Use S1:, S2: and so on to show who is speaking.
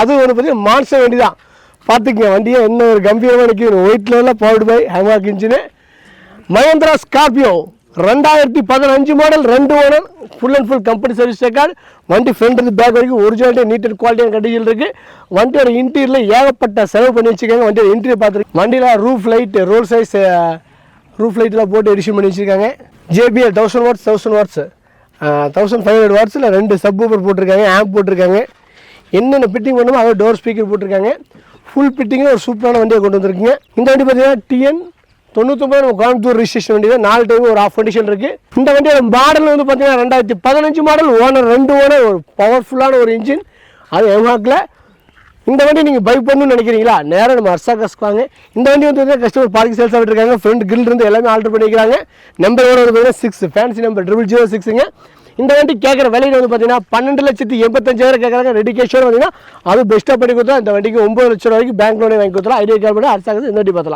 S1: அது ஒன்று பார்த்தீங்கன்னா மான்சர் வண்டி தான் பார்த்துக்கங்க வண்டியை என்ன ஒரு கம்பீரமாக நிற்கிது ஒயிட் லெவலில் powered by ஹேமாக் engine Mahindra Scorpio ரெண்டாயிரத்தி பதினஞ்சு மாடல் ரெண்டு owner full and full company service record வண்டி ஃப்ரண்ட் பேக் வரைக்கும் ஒரிஜினாலிட்டி நீட் அண்ட் குவாலிட்டியான கண்டிஷன் இருக்குது வண்டியோட இன்டீரியரில் ஏகப்பட்ட செலவு பண்ணி வச்சுருக்காங்க. வண்டியோட இன்டீரியர் பார்த்துருக்கு வண்டியில் roof light roll size roof லைட்லாம் போட்டு எடிஷன் பண்ணி வச்சுருக்காங்க. JBL thousand watts thousand watts thousand five hundred வாட்ஸில் ரெண்டு சப் ஊப்பர் போட்டிருக்காங்க. ஆம்ப் போட்டிருக்காங்க. என்னென்ன ஃபிட்டிங் பண்ணுமோ அதை டோர் ஸ்பீக்கர் போட்டிருக்காங்க. ஃபுல் ஃபிட்டிங்கில் ஒரு சூப்பரான வண்டியை கொண்டு வந்திருக்கீங்க. இந்த வண்டி பார்த்தீங்கன்னா டிஎன் தொண்ணூத்தொம்பது நம்ம கோயம்புத்தூர் ரிஜிஸ்ட்ரேஷன் வண்டி தான். நாலு டைம் ஒரு ஆஃப் கண்டிஷன் இருக்குது இந்த வண்டியோட மாடல் வந்து பார்த்தீங்கன்னா ரெண்டாயிரத்தி பதினஞ்சு மாடல் ஓனர் ரெண்டு ஓனர் ஒரு பவர்ஃபுல்லான ஒரு இன்ஜின் அது எம்ஹாக்கில் இந்த வண்டி நீங்கள் பை பண்ணணும்னு நினைக்கிறீங்களா? நேராக நம்ம அர்சா கஸ்குவாங்க இந்த வண்டி வந்து கஸ்டமர் பார்க்கிங் சேல்ஸ் விட்டுருக்காங்க. ஃப்ரண்ட் கில் இருந்து எல்லாமே ஆல்டர் பண்ணிக்கிறாங்க. நம்பர் வந்து பார்த்தீங்கன்னா six fancy number triple zero சிக்ஸுங்க இந்த வண்டி கேட்குற விலையில் வந்து பார்த்தீங்கன்னா பன்னெண்டு லட்சத்தி எண்பத்தஞ்சாயிரம் கேட்குறாங்க ரெடி கேஷோட பார்த்தீங்கன்னா அது பெஸ்ட்டாக பண்ணி கொடுத்தா இந்த வண்டிக்கு ஒம்பது லட்சம் ரூபாய்க்கு பேங்க் லோனே வாங்கி கொடுத்தலாம் ஐடியா கார்டு அரசாங்கத்தை இந்த வண்டி பார்த்தலாம்